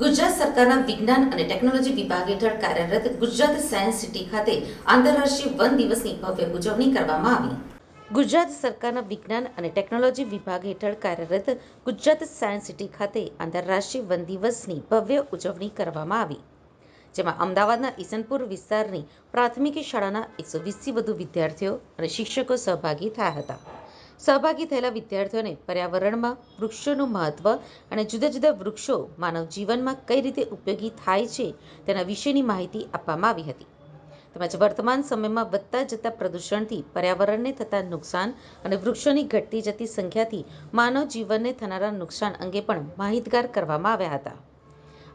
સરકારના વિજ્ઞાન અને ટેકનોલોજી વિભાગ હેઠળ કાર્યરત ગુજરાત સાયન્સ સિટી ખાતે આંતરરાષ્ટ્રીય વન દિવસની ભવ્ય ઉજવણી કરવામાં આવી. ગુજરાત સરકારના વિજ્ઞાન અને ટેકનોલોજી વિભાગ હેઠળ કાર્યરત ગુજરાત સાયન્સ સિટી ખાતે આંતરરાષ્ટ્રીય વન દિવસની ભવ્ય ઉજવણી કરવામાં આવી, જેમાં અમદાવાદના ઈસનપુર વિસ્તારની પ્રાથમિક શાળાના એકસો વીસથી વધુ વિદ્યાર્થીઓ અને શિક્ષકો સહભાગી થયા હતા. સહભાગી થયેલા વિદ્યાર્થીઓને પર્યાવરણમાં વૃક્ષોનું મહત્વ અને જુદા જુદા વૃક્ષો માનવ જીવનમાં કઈ રીતે ઉપયોગી થાય છે તેના વિશેની માહિતી આપવામાં આવી હતી. તેમજ વર્તમાન સમયમાં વધતા જતા પ્રદૂષણથી પર્યાવરણને થતા નુકસાન અને વૃક્ષોની ઘટતી જતી સંખ્યાથી માનવ જીવનને થનારા નુકસાન અંગે પણ માહિતગાર કરવામાં આવ્યા હતા.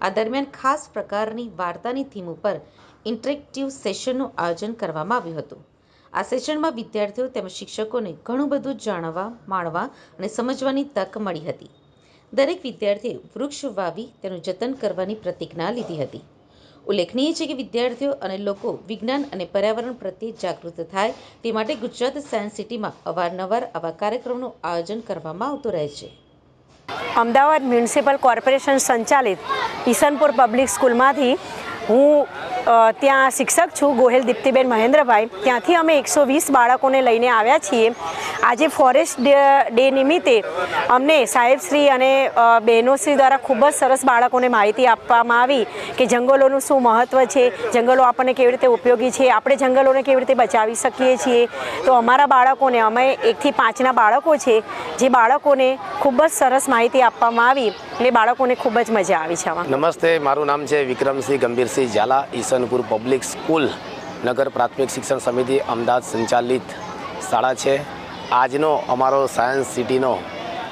આ દરમિયાન ખાસ પ્રકારની વાર્તાની થીમ ઉપર ઇન્ટરેક્ટિવ સેશનનું આયોજન કરવામાં આવ્યું હતું. આ સેશનમાં વિદ્યાર્થીઓ તેમજ શિક્ષકોને ઘણું બધું જાણવા, માણવા અને સમજવાની તક મળી હતી. દરેક વિદ્યાર્થીએ વૃક્ષ વાવી તેનું જતન કરવાની પ્રતિજ્ઞા લીધી હતી. ઉલ્લેખનીય છે કે વિદ્યાર્થીઓ અને લોકો વિજ્ઞાન અને પર્યાવરણ પ્રત્યે જાગૃત થાય તે માટે ગુજરાત સાયન્સ સિટીમાં અવારનવાર આવા કાર્યક્રમનું આયોજન કરવામાં આવતું રહે છે. અમદાવાદ મ્યુનિસિપલ કોર્પોરેશન સંચાલિત ઈસનપુર પબ્લિક સ્કૂલમાંથી હું ત્યાં શિક્ષક છું, ગોહેલ દીપ્તિબેન મહેન્દ્રભાઈ. ત્યાંથી અમે એકસો વીસ બાળકોને લઈને આવ્યા છીએ. આજે ફોરેસ્ટ ડે નિમિત્તે અમને સાહેબશ્રી અને બહેનોશ્રી દ્વારા ખૂબ જ સરસ બાળકોને માહિતી આપવામાં આવી કે જંગલોનું શું મહત્ત્વ છે, જંગલો આપણને કેવી રીતે ઉપયોગી છે, આપણે જંગલોને કેવી રીતે બચાવી શકીએ છીએ. તો અમારા બાળકોને, અમે એકથી પાંચના બાળકો છે, જે બાળકોને ખૂબ જ સરસ માહિતી આપવામાં આવી એટલે બાળકોને ખૂબ જ મજા આવી છે નમસ્તે, મારું નામ છે વિક્રમસિંહ ગંભીરસિંહ ઝાલા ઈસનપુર પબ્લિક સ્કૂલ નગર પ્રાથમિક શિક્ષણ સમિતિ અમદાવાદ સંચાલિત શાળા છે. આજનો અમારો સાયન્સ સિટીનો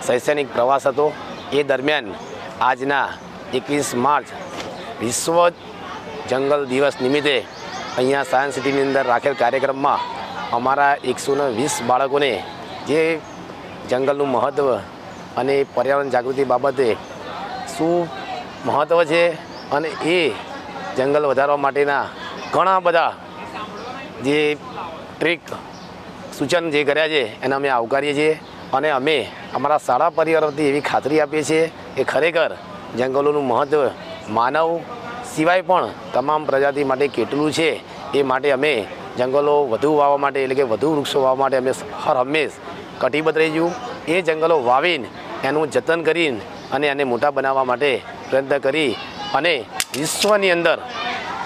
શૈક્ષણિક પ્રવાસ હતો. એ દરમિયાન આજના એકવીસ માર્ચ વિશ્વ જંગલ દિવસ નિમિત્તે અહીંયા સાયન્સ સિટીની અંદર રાખેલ કાર્યક્રમમાં અમારા એકસો વીસ બાળકોને જે જંગલનું મહત્ત્વ અને પર્યાવરણ જાગૃતિ બાબતે શું મહત્ત્વ છે અને એ જંગલ વધારવા માટેના ઘણા બધા જે ટ્રીક, સૂચન જે કર્યા છે, એને અમે આવકારીએ છીએ અને અમે અમારા શાળા પરિવારોથી એવી ખાતરી આપીએ છીએ કે ખરેખર જંગલોનું મહત્ત્વ માનવ સિવાય પણ તમામ પ્રજાતિ માટે કેટલું છે, એ માટે અમે જંગલો વધુ વાવવા માટે એટલે કે વધુ વૃક્ષો વાવવા માટે અમે હર હંમેશ કટિબદ્ધ રહીશું. એ જંગલો વાવીને એનું જતન કરીને અને એને મોટા બનાવવા માટે પ્રયત્ન કરી અને વિશ્વની અંદર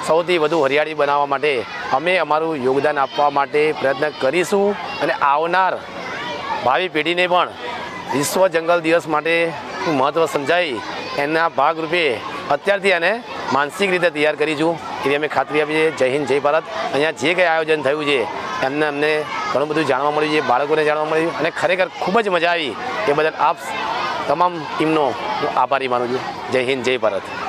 સૌથી વધુ હરિયાળી બનાવવા માટે અમે અમારું યોગદાન આપવા માટે પ્રયત્ન કરીશું અને આવનાર ભાવિ પેઢીને પણ વિશ્વ જંગલ દિવસ માટે મહત્ત્વ સમજાવી એના ભાગરૂપે અત્યારથી એને માનસિક રીતે તૈયાર કરીશું એવી અમે ખાતરી આપીએ. છીએ જય હિન્દ, જય ભારત. અહીંયા જે કંઈ આયોજન થયું છે, એમને અમને ઘણું બધું જાણવા મળ્યું છે, બાળકોને જાણવા મળ્યું અને ખરેખર ખૂબ જ મજા આવી. એ બદલ આપ તમામ ટીમનો હું આભારી માનું છું. જય હિન્દ, જય ભારત.